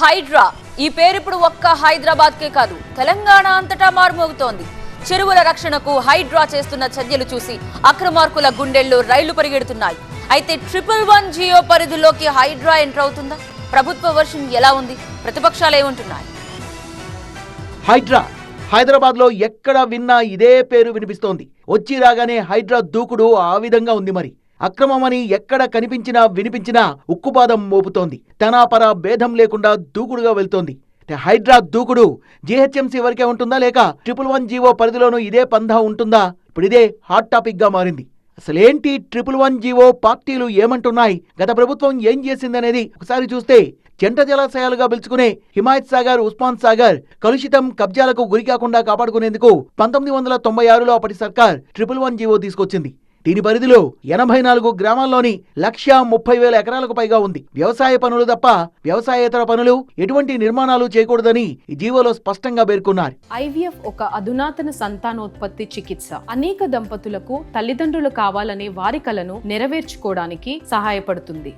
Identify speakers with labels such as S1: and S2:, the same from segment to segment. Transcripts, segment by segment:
S1: హైడ్రా. ఈ పేరు ఇప్పుడు ఒక్క హైదరాబాద్ కే కాదు తెలంగాణ అంతటా మారుమోగుతోంది. చెరువుల రక్షణకు హైడ్రా చేస్తున్న చర్యలు చూసి అక్రమార్కుల గుండెల్లో రైళ్ళు పరిగెడుతున్నాయి. అయితే ట్రిపుల్ వన్ జియో పరిధిలోకి హైడ్రా ఎంటర్ అవుతుందా? ప్రభుత్వ వర్షన్ ఎలా ఉంది? ప్రతిపక్షాలు ఏమంటున్నాయి?
S2: హైడ్రా. హైదరాబాద్లో ఎక్కడ విన్నా ఇదే పేరు వినిపిస్తోంది. వచ్చి రాగానే హైడ్రా దూకుడు ఆ విధంగా ఉంది మరి. అక్రమమని ఎక్కడ కనిపించినా వినిపించినా ఉక్కుపాదం మోపుతోంది. తనాపర భేదం లేకుండా దూకుడుగా వెళ్తోంది. హైడ్రా దూకుడు జీహెచ్ఎంసీ వరకే ఉంటుందా లేక ట్రిపుల్ వన్ జీవో పరిధిలోనూ ఇదే పంధా ఉంటుందా? ఇప్పుడు ఇదే హాట్ టాపిక్గా మారింది. అసలేంటి ట్రిపుల్ వన్ జీవో పార్టీలు ఏమంటున్నాయి? గత ప్రభుత్వం ఏం చేసిందనేది ఒకసారి చూస్తే జంట జలాశయాలుగా పిలుచుకునే హిమాయత్ సాగర్ ఉస్మాన్ సాగర్ కలుషితం కబ్జాలకు గురికాకుండా కాపాడుకునేందుకు పంతొమ్మిది వందల తొంభై ఆరులో అప్పటి సర్కార్ ట్రిపుల్ వన్ జీవో తీసుకొచ్చింది. దీని పరిధిలో ఎనభై నాలుగు గ్రామాల్లోని లక్ష ముప్పై వేల ఎకరాలకు పైగా ఉంది. వ్యవసాయ పనులు తప్ప వ్యవసాయేతర పనులు ఎటువంటి నిర్మాణాలు చేయకూడదని జీవోలో స్పష్టంగా పేర్కొన్నారు.
S3: ఐవీఎఫ్ ఒక అధునాతన సంతానోత్పత్తి చికిత్స. అనేక దంపతులకు తల్లిదండ్రులు కావాలనే వారి కలను నెరవేర్చుకోవడానికి సహాయపడుతుంది.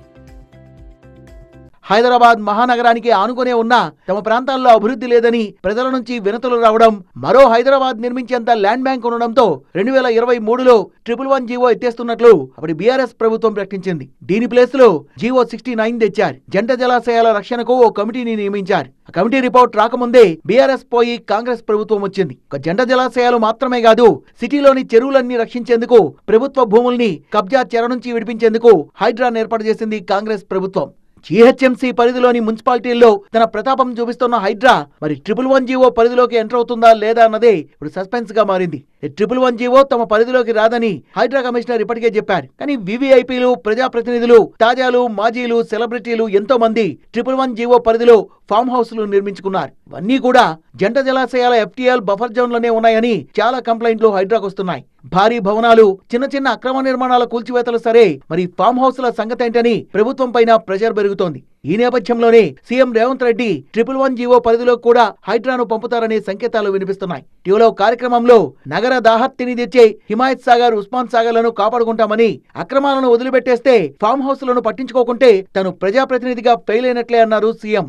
S2: హైదరాబాద్ మహానగరానికి ఆనుకునే ఉన్న తమ ప్రాంతాల్లో అభివృద్ధి లేదని ప్రజల నుంచి వినతులు రావడం మరో హైదరాబాద్ నిర్మించేంత ల్యాండ్ బ్యాంక్ ఉండడంతో రెండు వేల ఇరవై మూడులో ట్రిపుల్ వన్ జీవో ఎత్తేస్తున్నట్లు అప్పటి బీఆర్ఎస్ ప్రభుత్వం ప్రకటించింది. దీని ప్లేస్లో జీవో సిక్స్టీ నైన్ తెచ్చారు. జంట జలాశయాల రక్షణకు ఓ కమిటీని నియమించారు. ఆ కమిటీ రిపోర్ట్ రాకముందే బీఆర్ఎస్ పోయి కాంగ్రెస్ ప్రభుత్వం వచ్చింది. ఒక జంట జలాశయాలు మాత్రమే కాదు సిటీలోని చెరువులన్నీ రక్షించేందుకు ప్రభుత్వ భూముల్ని కబ్జా చెర నుంచి విడిపించేందుకు హైడ్రాన్ ఏర్పాటు చేసింది కాంగ్రెస్ ప్రభుత్వం. జీహెచ్ఎంసీ పరిధిలోని మున్సిపాలిటీల్లో తన ప్రతాపం చూపిస్తున్న హైడ్రా మరి ట్రిపుల్ వన్ జీవో పరిధిలోకి ఎంటర్ అవుతుందా లేదా అన్నదే ఇప్పుడు సస్పెన్స్గా మారింది. ఈ ట్రిపుల్ వన్ జీవో తమ పరిధిలోకి రాదని హైడ్రా కమిషనర్ ఇప్పటికే చెప్పారు. కానీ వివిఐపీలు ప్రజాప్రతినిధులు తాజాలు మాజీలు సెలబ్రిటీలు ఎంతో మంది ట్రిపుల్ వన్ జీవో పరిధిలో ఫామ్ హౌస్లు నిర్మించుకున్నారు. ఇవన్నీ కూడా జంట జలాశయాల ఎఫ్టీఎల్ బఫర్ జోన్లోనే ఉన్నాయని చాలా కంప్లైంట్లు హైడ్రాకు వస్తున్నాయి. భారీ భవనాలు చిన్న చిన్న అక్రమ నిర్మాణాల కూల్చివేతలు సరే మరి ఫామ్ హౌస్ల సంగతేంటని ప్రభుత్వం పైన ప్రెషర్ పెరుగుతోంది. ఈ నేపథ్యంలోనే CM Revanth Reddy triple one GO పరిధిలో కూడా హైడ్రాను పంపుతారనే సంకేతాలు వినిపిస్తున్నాయి. టీవీలో కార్యక్రమంలో నగర దాహత్తిని తెచ్చే హిమాయత్ సాగర్ ఉస్మాన్ సాగర్లను కాపాడుకుంటామని అక్రమాలను వదిలిపెట్టేస్తే ఫామ్ హౌస్లను పట్టించుకోకుంటే తను ప్రజాప్రతినిధిగా ఫెయిల్ అయినట్లే అన్నారు సీఎం.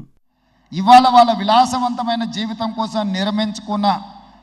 S4: ఇవాళ వాళ్ళ విలాసవంతమైన జీవితం కోసం నిర్మించుకున్న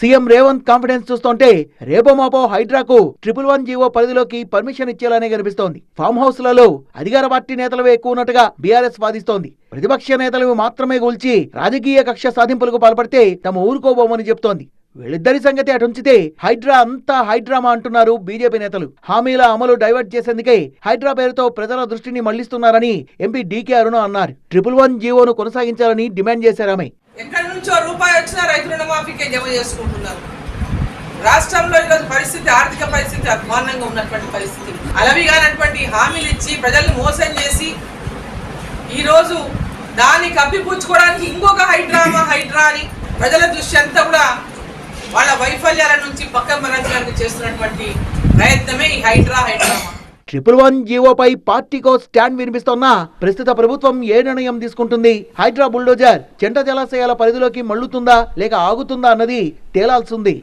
S2: సీఎం రేవంత్ కాన్ఫిడెన్స్ చూస్తుంటే రేపో మాపో హైడ్రాకు ట్రిపుల్ వన్ జీవో పరిధిలోకి పర్మిషన్ ఇచ్చేలానే కనిపిస్తోంది. ఫామ్ హౌస్లలో అధికార పార్టీ నేతలవే ఎక్కువ ఉన్నట్టుగా బీఆర్ఎస్ వాదిస్తోంది. ప్రతిపక్ష నేతలు మాత్రమే గూల్చి రాజకీయ కక్ష సాధింపులకు పాల్పడితే తమ ఊరుకోబోమని చెప్తోంది. వీళ్ళిద్దరి సంగతి అటుంచితే హైడ్రా అంతా హైడ్రామా అంటున్నారు బీజేపీ నేతలు. హామీల అమలు డైవర్ట్ చేసేందుకే హైడ్రా పేరుతో ప్రజల దృష్టిని మళ్ళిస్తున్నారని ఎంపీ డీకే అరుణ అన్నారు. ట్రిపుల్ వన్ జీవోను కొనసాగించాలని డిమాండ్ చేశారామె
S5: నుంచో రూపాయి వచ్చినా రైతు రుణమాఫీకే జమ చేసుకుంటున్నారు. రాష్ట్రంలో ఈరోజు పరిస్థితి ఆర్థిక పరిస్థితి అధ్వాన్నంగా ఉన్నటువంటి పరిస్థితి. అలవిగానటువంటి హామీలు ఇచ్చి ప్రజల్ని మోసం చేసి ఈరోజు దాన్ని కప్పిపుచ్చుకోవడానికి ఇంకొక హైడ్రామా హైడ్రా అని ప్రజల దృష్టి అంతా కూడా వాళ్ళ వైఫల్యాల నుంచి పక్కన మరణించడానికి చేస్తున్నటువంటి ప్రయత్నమే ఈ Hydra high drama
S2: triple one జీవోపై పార్టీకో స్టాండ్ వినిపిస్తోన్న ప్రస్తుత ప్రభుత్వం ఏ నిర్ణయం తీసుకుంటుంది? హైడ్రా బుల్డోజర్ చెంట జలాశయాల పరిధిలోకి మళ్ళుతుందా లేక ఆగుతుందా అన్నది తేలాల్సింది